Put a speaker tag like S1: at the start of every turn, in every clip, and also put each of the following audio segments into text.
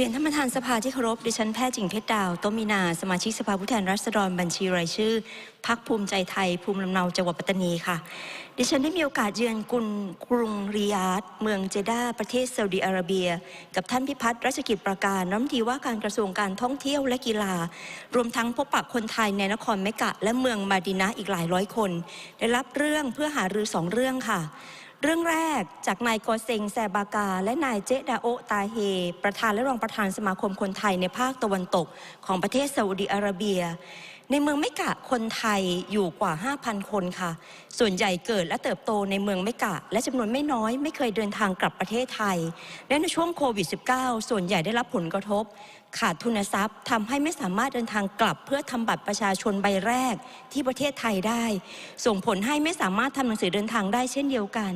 S1: รียนท่านประธานสภาที่เคารพ ดิฉันแพทย์จิงเพชรดาวโตมินา สมาชิกสภาผู้แทนราษฎรบัญชีรายชื่อพักภูมิใจไทย ภูมิลำเนาจังหวัดปัตตานีค่ะ ดิฉันได้มีโอกาสเยือนกรุงกรุงริยาดเมืองเจด้าประเทศซาอุดิอาระเบีย กับท่านพิพัฒน์รัชกิจประการรัฐมนตรีว่าการกระทรวงการท่องเที่ยวและกีฬา รวมทั้งพบปะคนไทยในนครเมกะ และเมืองมาดินะอีกหลายร้อยคน ได้รับเรื่องเพื่อหารือสองเรื่องค่ะ เรื่องแรกจากนายกอเซงแซบากา และนายเจดาโอตาเฮ ประธานและรองประธานสมาคมคนไทยในภาคตะวันตกของประเทศซาอุดิอาระเบีย ในเมืองไม่กะคนไทยอยู่กว่า 5,000 คนค่ะ ส่วนใหญ่เกิดและเติบโตในเมืองไม่กะ และจำนวนไม่น้อย ไม่เคยเดินทางกลับประเทศไทย และในช่วงโควิด -19 ส่วนใหญ่ได้รับผลกระทบ ขาดทุนทรัพย์ทำให้ไม่สามารถเดินทางกลับ เพื่อทำบัตรประชาชนใบแรกที่ประเทศไทยได้ ส่งผลให้ไม่สามารถทำหนังสือเดินทางได้เช่นเดียวกัน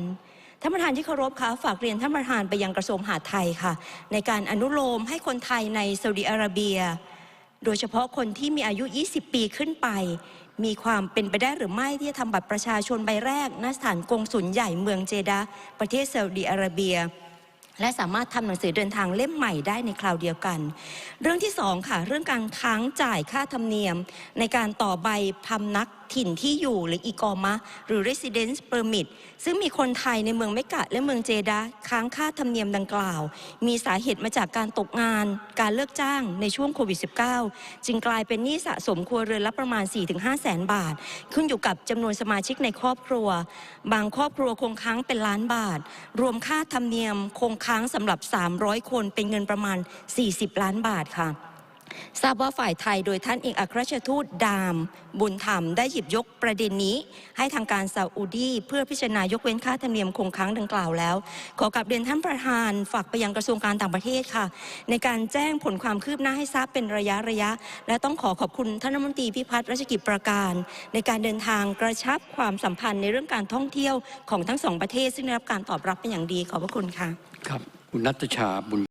S1: ท่านประธานที่เคารพคะฝากเรียนท่านประธานไปยังกระทรวงมหาดไทยค่ะ ในการอนุโลมให้คนไทยในซาอุดิอาระเบีย โดยเฉพาะคนที่มีอายุ 20 ปีขึ้นไป มีความเป็นไปได้หรือไม่ที่จะทำบัตรประชาชนใบแรกณสถานกงสุลใหญ่เมืองเจดาประเทศซาอุดีอาระเบีย และสามารถทำหนังสือเดินทางเล่มใหม่ได้ในคราวเดียวกัน เรื่องที่สองค่ะ เรื่องการค้างจ่ายค่าธรรมเนียม ในการต่อใบพำนักถิ่นที่อยู่หรืออีกอมะ หรือ residence permit ซึ่งมีคนไทยในเมืองเมกะและเมืองเจดะห์ค้างค่าธรรมเนียมดังกล่าว มีสาเหตุมาจากการตกงาน การเลิกจ้างในช่วงโควิด -19 จึงกลายเป็นหนี้สะสมครัวเรือนละประมาณ 4-5 แสนบาท ขึ้นอยู่กับจำนวนสมาชิกในครอบครัว บางครอบครัวคงค้างเป็นล้านบาท รวมค่าธรรมเนียมคงค้างสำหรับ 300 คนเป็นเงินประมาณ 40 ล้านบาทค่ะ ทราบว่าฝ่ายไทยโดยท่านเอกอัครราชทูตดาม บุญธรรมได้หยิบยกประเด็นนี้ ให้ทางการซาอุดี เพื่อพิจารณายกเว้นค่าธรรมเนียมคงค้างดังกล่าวแล้ว ขอกลับเรียนท่านประธานฝากไปยังกระทรวงการต่างประเทศค่ะ ในการแจ้งผลความคืบหน้าให้ทราบเป็นระยะระยะ และต้องขอขอบคุณท่านรัฐมนตรีพิพัฒน์รัชกิจประการ ในการเดินทางกระชับความสัมพันธ์ในเรื่องการท่องเที่ยวของทั้งสองประเทศ ซึ่งได้รับการตอบรับเป็นอย่างดีขอบพระคุณค่ะ
S2: ครับคุณนัทชาบุญ